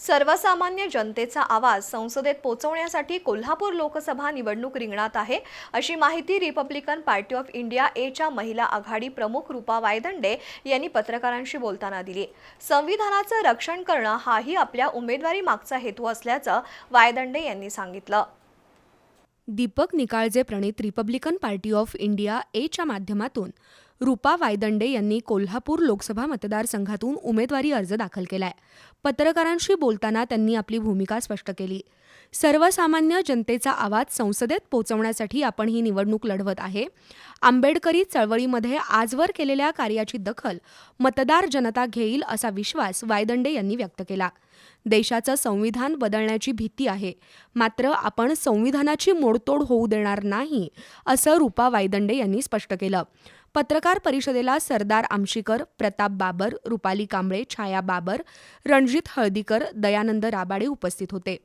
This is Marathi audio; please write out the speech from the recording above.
सर्वसामान्य जनतेचा आवाज संसदेत पोहोचवण्यासाठी कोल्हापूर लोकसभा निवडणूक रिंगणात आहे. अशी माहिती रिपब्लिकन पार्टी ऑफ इंडिया एच्या महिला आघाडी प्रमुख रूपा वायदंडे यांनी पत्रकारांशी बोलताना दिली. संविधानाचं रक्षण करणं हाही आपल्या उमेदवारी मागचा हेतू असल्याचं वायदंडे यांनी सांगितलं. दीपक निकाळजे प्रणित रिपब्लिकन पार्टी ऑफ इंडिया एच्या माध्यमातून रुपा वायदंडे यांनी कोल्हापूर लोकसभा मतदारसंघातून उमेदवारी अर्ज दाखल केलाय. पत्रकारांशी बोलताना त्यांनी आपली भूमिका स्पष्ट केली. सर्वसामान्य जनतेचा आवाज संसदेत पोहोचवण्यासाठी आपण ही निवडणूक लढवत आहे. आंबेडकरी चळवळीमध्ये आजवर केलेल्या कार्याची दखल मतदार जनता घेईल असा विश्वास वायदंडे यांनी व्यक्त केला. देशाचं संविधान बदलण्याची भीती आहे. मात्र आपण संविधानाची मोडतोड होऊ देणार नाही असं रूपा वायदंडे यांनी स्पष्ट केलं. पत्रकार परिषदेला सरदार आमशीकर प्रताप बाबर रुपाली कांबळे छाया बाबर रणजित हळदीकर दयानंद राबाडे उपस्थित होते.